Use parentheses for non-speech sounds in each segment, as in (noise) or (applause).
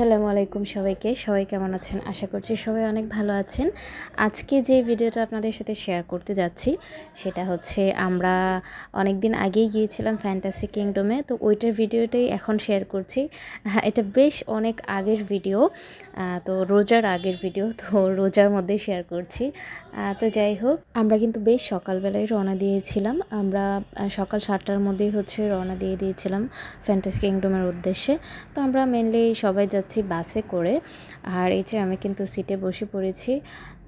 আসসালামু আলাইকুম সবাইকে। সবাই কেমন আছেন? আশা করছি সবাই অনেক ভালো আছেন। আজকে যে ভিডিওটা আপনাদের সাথে শেয়ার করতে যাচ্ছি সেটা হচ্ছে আমরা অনেক দিন আগেই গিয়েছিলাম ফ্যান্টাসি কিংডমে তো ওইটার ভিডিওটাই এখন শেয়ার করছি। হ্যাঁ, এটা বেশ অনেক আগের ভিডিও তো রোজার আগের ভিডিও তো রোজার মধ্যে শেয়ার করছি। তো যাই হোক আমরা কিন্তু বেশ সকালবেলায় রওনা দিয়েছিলাম। আমরা সকাল সাতটার মধ্যেই হচ্ছে রওনা দিয়ে দিয়েছিলাম ফ্যান্টাসি কিংডমের উদ্দেশ্যে। তো আমরা মেনলি সবাই যাচ্ছি বাসে করে। আর এই যে আমি কিন্তু সিটে বসে পড়েছি।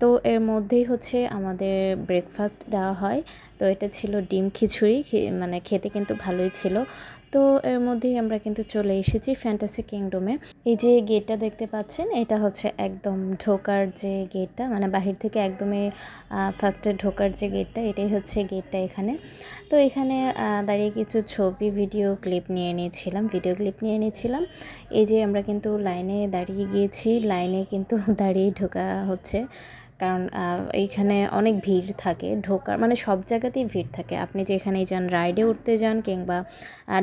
তো এর মধ্যেই হচ্ছে আমাদের ব্রেকফাস্ট দেওয়া হয়। তো এটা ছিল ডিম খিচুড়ি। মানে খেতে কিন্তু ভালোই ছিল। তো এর মধ্যেই আমরা কিন্তু চলে এসেছি ফ্যান্টাসি কিংডমে এই যে গেটটা দেখতে পাচ্ছেন, এটা হচ্ছে একদম ঢোকার যে গেটটা মানে বাহির থেকে একদমই ফার্স্টে ঢোকার যে গেটটা এটাই হচ্ছে গেটটা এখানে। তো এখানে দাঁড়িয়ে কিছু ছবি ভিডিও ক্লিপ নিয়ে নিয়েছিলাম ভিডিও ক্লিপ নিয়ে নিয়েছিলাম। এই যে আমরা কিন্তু লাইনে দাঁড়িয়ে গিয়েছি লাইনে কিন্তু (laughs) দাঁড়িয়ে ঢোকা হচ্ছে। কারণ এইখানে অনেক ভিড় থাকে। ঢোকার মানে সব জায়গাতেই ভিড় থাকে। আপনি যেখানেই যান, রাইডে উঠতে যান কিংবা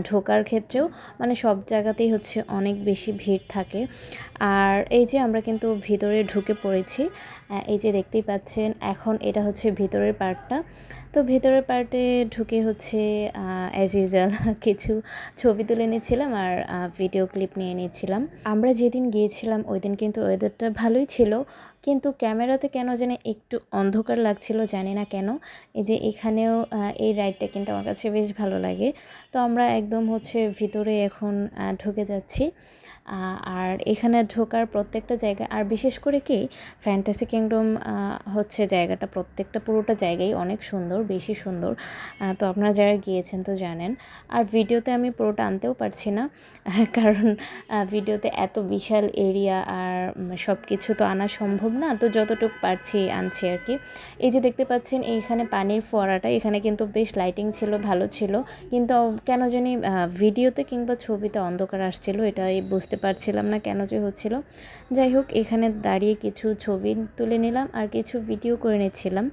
ঢোকার ক্ষেত্রেও মানে সব জায়গাতেই হচ্ছে অনেক বেশি ভিড় থাকে। আর এই যে আমরা কিন্তু ভিতরে ঢুকে পড়েছি এই যে দেখতেই পাচ্ছেন, এখন এটা হচ্ছে ভিতরের পার্টটা। তো ভিতরের পার্টে ঢুকে হচ্ছে অ্যাজ ইউজুয়াল (laughs) কিছু ছবি তুলে নিয়েছিলাম আর ভিডিও ক্লিপ নিয়ে নিয়েছিলাম আমরা যেদিন গিয়েছিলাম ওই দিন কিন্তু ওয়েদারটা ভালোই ছিল। কিন্তু ক্যামেরাতে কেন জানি একটু অন্ধকার লাগছিল জানি না কেন। এই যে এখানেও এই রাইডটা কিন্তু আমার কাছে বেশ ভালো লাগে। তো আমরা একদম হচ্ছে ভিতরে এখন ঢুকে যাচ্ছি। আর এখানে ঢোকার প্রত্যেকটা জায়গা, আর বিশেষ করে কি ফ্যান্টাসি কিংডম হচ্ছে জায়গাটা প্রত্যেকটা পুরোটা জায়গায় অনেক সুন্দর, বেশি সুন্দর। তো আপনারা যারা গিয়েছেন তো জানেন। আর ভিডিওতে আমি পুরোটা আনতেও পারছি না, (laughs) কারণ ভিডিওতে এত বিশাল এরিয়া আর সব কিছু তো আনা সম্ভব না? তো যতটুক পারছি আনছি আর কি এই যে দেখতে পাচ্ছেন, এইখানে পানির ফোয়ারাটা, এখানে কিন্তু বেশ লাইটিং ছিল, ভালো ছিল। কিন্তু কেন জানি ভিডিওতে কিংবা ছবিতে অন্ধকার আসছিল, এটাই বুঝতে পারছিলাম না কেন যে হচ্ছিল। যাই হোক, এখানে দাঁড়িয়ে কিছু ছবি তুলে নিলাম আর কিছু ভিডিও করে নিচ্ছিলাম।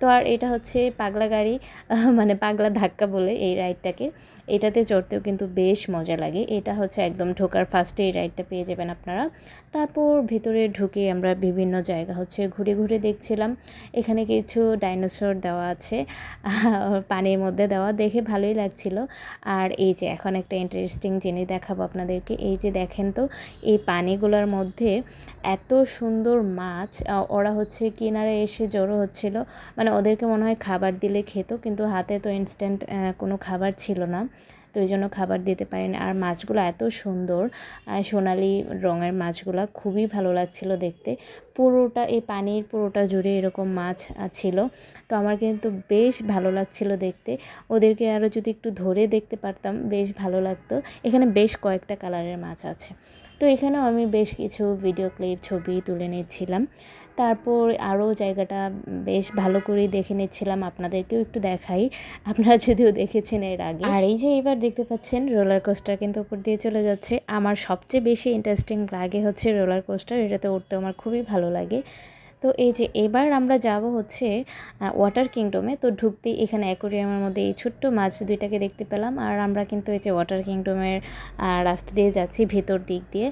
তো আর এটা হচ্ছে পাগলা গাড়ি মানে পাগলা ধাক্কা বলে এই রাইডটাকে। এটাতে চড়তেও কিন্তু বেশ মজা লাগে। এটা হচ্ছে একদম ঢোকার ফার্স্টে এই রাইডটা পেয়ে যাবেন আপনারা। তারপর ভিতরে ঢুকে আমরা বিভিন্ন জায়গা হচ্ছে ঘুরে ঘুরে দেখছিলাম। এখানে কিছু ডাইনোসর দেওয়া আছে পানির মধ্যে দেওয়া। দেখে ভালোই লাগছিল। আর এই যে এখন একটা ইন্টারেস্টিং জিনিস দেখাবো আপনাদেরকে। এই যে দেখেন তো, এই পানিগুলোর মধ্যে এত সুন্দর মাছ ওরা হচ্ছে কিনারে এসে জড়ো হচ্ছিল। মানে ওদেরকে মনে হয় খাবার দিলে খেত, কিন্তু হাতে তো ইনস্ট্যান্ট কোনো খাবার ছিল না। তো ওই জন্য খাবার দিতে পারিনি। আর মাছগুলো এত সুন্দর সোনালি রঙের মাছগুলো, খুবই ভালো লাগছিল দেখতে। পুরোটা, এই পানির পুরোটা জুড়ে এরকম মাছ ছিল। তো আমার কিন্তু বেশ ভালো লাগছিল দেখতে। ওদেরকে আরও যদি একটু ধরে দেখতে পারতাম, বেশ ভালো লাগতো। এখানে বেশ কয়েকটা কালারের মাছ আছে। তো এখানেও আমি বেশ কিছু ভিডিও ক্লিপ ছবি তুলে নিচ্ছিলাম। তারপর আরও জায়গাটা বেশ ভালো করেই দেখে নিচ্ছিলাম আপনাদেরকেও একটু দেখাই। আপনারা যদিও দেখেছেন এর আগে। আর এই যে এবার দেখতে পাচ্ছেন রোলার কোস্টার কিন্তু উপর দিয়ে চলে যাচ্ছে। আমার সবচেয়ে বেশি ইন্টারেস্টিং লাগে হচ্ছে রোলার কোস্টার এটাতে উঠতে আমার খুবই ভালো লাগে। তো এই যে এবার আমরা যাব হচ্ছে ওয়াটার কিংডমে তো ঢুকতেই এখানে অ্যাকোরিয়ামের মধ্যে এই ছোট্ট মাছ দুইটাকে দেখতে পেলাম। আর আমরা কিন্তু এই যে ওয়াটার কিংডমের রাস্তা দিয়ে যাচ্ছি ভেতর দিক দিয়ে।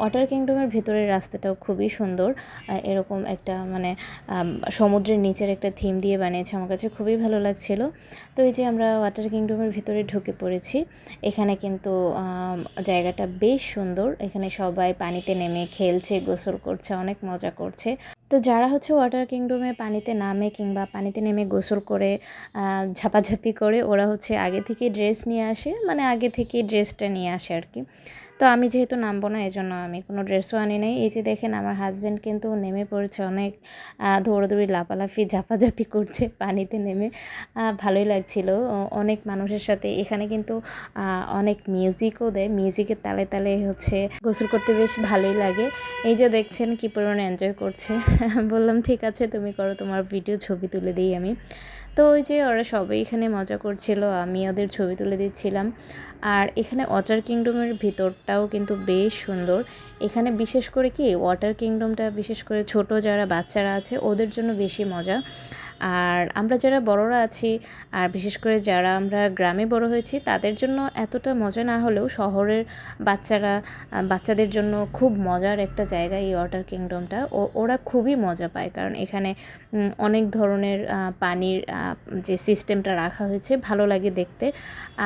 ওয়াটার কিংডমের ভেতরের রাস্তাটাও খুবই সুন্দর। এরকম একটা মানে সমুদ্রের নিচের একটা থিম দিয়ে বানিয়েছে। আমার কাছে খুবই ভালো লাগছিল। তো এই যে আমরা ওয়াটার কিংডমের ভিতরে ঢুকে পড়েছি। এখানে কিন্তু জায়গাটা বেশ সুন্দর। এখানে সবাই পানিতে নেমে খেলছে, গোসল করছে, অনেক মজা করছে। তো যারা হচ্ছে ওয়াটার কিংডমে পানিতে নামে কিংবা পানিতে নেমে গোসল করে ঝাপাঝাপি করে, ওরা হচ্ছে আগে থেকে ড্রেস নিয়ে আসে মানে আগে থেকে ড্রেসটা নিয়ে আসে আর কি তো আমি যেহেতু নামবো না এই জন্য আমি কোনো ড্রেসও আনি নাই। এই যে দেখেন, আমার হাজব্যান্ড কিন্তু নেমে পড়েছে অনেক দৌড়াদৌড়ি, লাফালাফি, ঝাপাঝাপি করছে, (laughs) পানিতে নেমে। ভালোই লাগছিল। অনেক মানুষের সাথে। এখানে কিন্তু অনেক মিউজিকও দেয়। মিউজিকের তালে তালে হচ্ছে গোসল করতে বেশ ভালোই লাগে। এই যে দেখছেন, কি পরিমাণে এনজয় করছে। (laughs) বললাম, ঠিক আছে, তুমি করো, তোমার ভিডিও ছবি তুলে দিই আমি। তো ওই যে ওরা সবাই এখানে মজা করছিল আমি ওদের ছবি তুলে দিচ্ছিলাম। আর এখানে ওয়াটার কিংডমের ভিতরটাও কিন্তু বেশ সুন্দর। এখানে বিশেষ করে কি ওয়াটার কিংডমটা বিশেষ করে ছোট যারা বাচ্চারা আছে, ওদের জন্য বেশি মজা। আর আমরা যারা বড়রা আছি, আর বিশেষ করে যারা আমরা গ্রামে বড় হয়েছি, তাদের জন্য এতটা মজা না হলেও শহরের বাচ্চারা বাচ্চাদের জন্য খুব মজার একটা জায়গা এই ওয়াটার কিংডমটা। ও, ওরা খুবই মজা পায়, কারণ এখানে অনেক ধরনের পানির যে সিস্টেমটা রাখা হয়েছে ভালো লাগে দেখতে।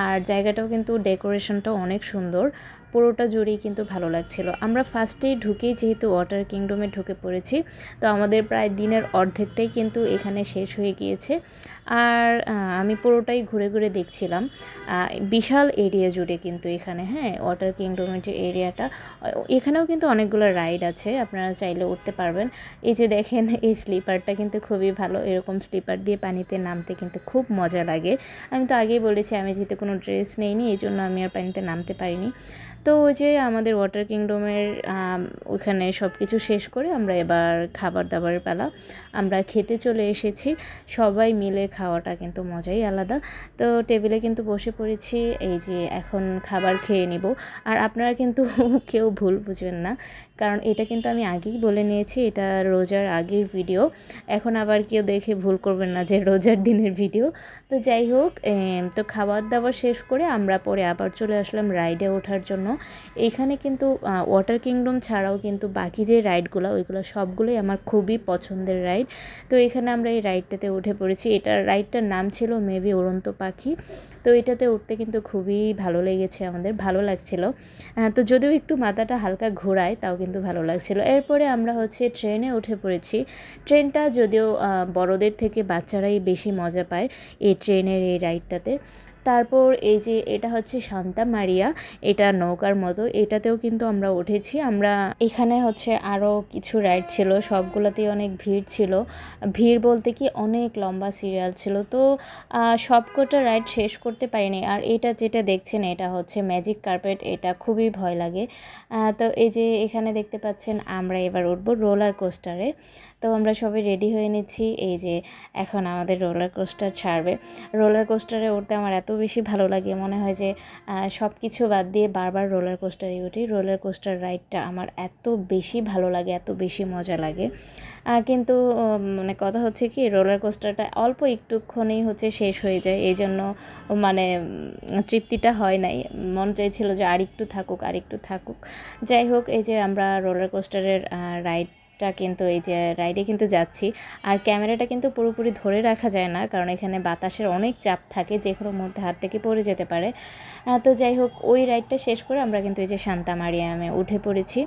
আর জায়গাটাও কিন্তু ডেকোরেশনটাও অনেক সুন্দর, পুরোটা জুড়েই কিন্তু ভালো লাগছিল। আমরা ফার্স্টেই ঢুকেই যেহেতু ওয়াটার কিংডমে ঢুকে পড়েছি, তো আমাদের প্রায় দিনের অর্ধেকটাই কিন্তু এখানে শেষ হয়ে গিয়েছে। আর আমি পুরোটাই ঘুরে ঘুরে দেখছিলাম। বিশাল এরিয়া জুড়ে কিন্তু এখানে হ্যাঁ ওয়াটার কিংডমের যে এরিয়াটা, এখানেও কিন্তু অনেকগুলো রাইড আছে, আপনারা চাইলে উঠতে পারবেন। এই যে দেখেন, এই স্লিপারটা কিন্তু খুবই ভালো, এরকম স্লিপার দিয়ে পানিতে নামতে কিন্তু খুব মজা লাগে। আমি তো আগেই বলেছি, আমি যেহেতু কোনো ড্রেস নেইনি, এই জন্য আমি আর পানিতে নামতে পারিনি। তো ওই যে আমাদের ওয়াটার কিংডমের ওখানে সব কিছু শেষ করে আমরা এবার খাবার দাবারের পালা, আমরা খেতে চলে এসেছি। সবাই মিলে খাওয়াটা কিন্তু মজাই আলাদা। তো টেবিলে কিন্তু বসে পড়েছি, এই যে এখন খাবার খেয়ে নিব। আর আপনারা কিন্তু (laughs) কেউ ভুল বুঝবেন না, কারণ এটা কিন্তু আমি আগেই বলে নিয়েছি, এটা রোজার আগের ভিডিও। এখন আবার কেউ দেখে ভুল করবেন না যে রোজার দিনের ভিডিও। তো যাই হোক তো খাবার দাবার শেষ করে আমরা পরে আবার চলে আসলাম রাইডে ওঠার জন্য। এখানে কিন্তু ওয়াটার কিংডম ছাড়াও কিন্তু বাকি যে রাইডগুলো, ওইগুলো সবগুলোই আমার খুবই পছন্দের রাইড। তো এখানে আমরা এই রাইডটাতে উঠে পড়েছি। এটার রাইডটার নাম ছিল মেবি উড়ন্ত পাখি। তো এটাতে উঠতে কিন্তু খুবই ভালো লেগেছে আমাদের, ভালো লাগছিল। তো যদিও একটু মাথাটা হালকা ঘোরায়, তাও কিন্তু ভালো লাগছিল। এরপরে আমরা হচ্ছে ট্রেনে উঠে পড়েছি। ট্রেনটা যদিও বড়দের থেকে বাচ্চারাই বেশি মজা পায় এই ট্রেনের এই রাইডটাতে। তারপর এই যে এটা হচ্ছে শান্তা মারিয়া, এটা নৌকার মতো, এটাতেও কিন্তু আমরা উঠেছি। আমরা এখানে হচ্ছে আরও কিছু রাইড ছিল সবগুলোতেই অনেক ভিড় ছিল। ভিড় বলতে কি অনেক লম্বা সিরিয়াল ছিল। তো সবকটা রাইড শেষ করতে পারিনি। আর এটা যেটা দেখছেন, এটা হচ্ছে ম্যাজিক কার্পেট এটা খুবই ভয় লাগে। তো এই যে এখানে দেখতে পাচ্ছেন, আমরা এবার উঠবো রোলার কোস্টারে তো আমরা সবাই রেডি হয়ে নিচ্ছি। এই যে এখন আমাদের রোলার কোস্টার ছাড়বে। রোলার কোস্টারে উঠতে আমার এত বেশি ভালো লাগে। মনে হয় যে সব কিছু বাদ দিয়ে বারবার রোলার কোস্টারে উঠি। রোলার কোস্টার রাইডটা আমার এত বেশি ভালো লাগে, এত বেশি মজা লাগে। কিন্তু মানে কথা হচ্ছে কি রোলার কোস্টারটা অল্প একটুক্ষণেই হচ্ছে শেষ হয়ে যায়। এই জন্য মানে তৃপ্তিটা হয় নাই। মন চাইছিল যে আরেকটু থাকুক আর একটু থাকুক। যাই হোক, এই যে আমরা রোলার কোস্টারের রাইড টা কিন্তু এই যে রাইডে কিন্তু যাচ্ছি। আর ক্যামেরাটা কিন্তু পুরোপুরি ধরে রাখা যায় না, কারণ এখানে বাতাসের অনেক চাপ থাকে যে কোনো মুহূর্তে হাত থেকে পড়ে যেতে পারে। তো যাই হোক, ওই রাইডটা শেষ করে আমরা কিন্তু এই যে শান্তা মারিয়ামে উঠে পড়েছি।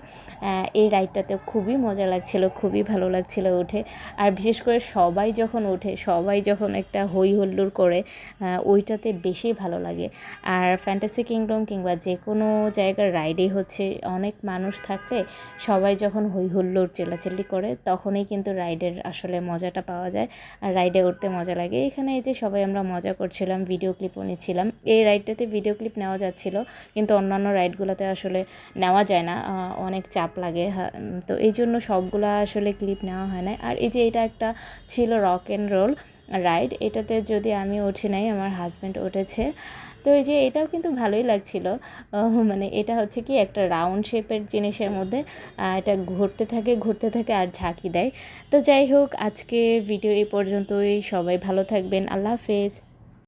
এই রাইডটাতে খুবই মজা লাগছিল, খুবই ভালো লাগছিল উঠে। আর বিশেষ করে সবাই যখন ওঠে, সবাই যখন একটা হই হুল্লোড় করে ওইটাতে বেশি ভালো লাগে। আর ফ্যান্টাসি কিংডম কিংবা যে কোনো জায়গার রাইডে হচ্ছে অনেক মানুষ থাকলে সবাই যখন হই হুল্লোড় চলে চিল্লাচিল্লি করে, তখনই কিন্তু রাইডের আসলে মজাটা পাওয়া যায়। আর রাইডে উঠতে মজা লাগে। এখানে এই যে সবাই আমরা মজা করছিলাম ভিডিও ক্লিপও নিচ্ছিলাম। এই রাইডটাতে ভিডিও ক্লিপ নেওয়া যাচ্ছিল, কিন্তু অন্যান্য রাইডগুলোতে আসলে নেওয়া যায় না। অনেক চাপ লাগে। তো এই জন্য সবগুলো আসলে ক্লিপ নেওয়া হয় না আর এই যে এটা একটা ছিল রক অ্যান্ড রোল রাইড এটাতে যদি আমি উঠি নাই, আমার হাজব্যান্ড উঠেছে। তো এই যে এটাও কিন্তু ভালোই লাগছিল। মানে এটা হচ্ছে কি একটা রাউন্ড শেপের জিনিসের মধ্যে এটা ঘুরতে থাকে ঘুরতে থাকে আর ঝাঁকি দেয়। তো যাই হোক, আজকের ভিডিও এই পর্যন্তই। সবাই ভালো থাকবেন। আল্লাহ হাফেজ।